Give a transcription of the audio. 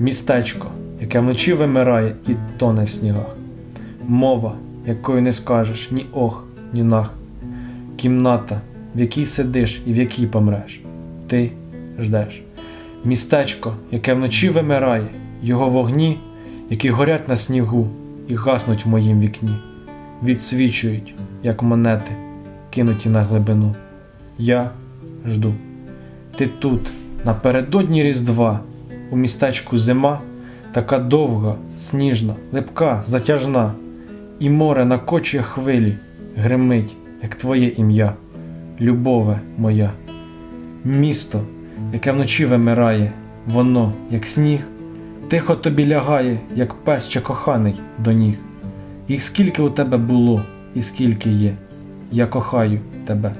Містечко, яке вночі вимирає і тоне в снігах. Мова, якою не скажеш ні ох, ні нах. Кімната, в якій сидиш і в якій помреш. Ти ждеш. Містечко, яке вночі вимирає, його вогні, які горять на снігу і гаснуть в моїм вікні, відсвічують, як монети, кинуті на глибину. Я жду. Ти тут, напередодні Різдва, у містечку зима, така довга, сніжна, липка, затяжна, і море накочує хвилі, гримить, як твоє ім'я, любове моя. Місто, яке вночі вимирає, воно, як сніг, тихо тобі лягає, як пес чи коханий до ніг. Їх скільки у тебе було і скільки є, я кохаю тебе.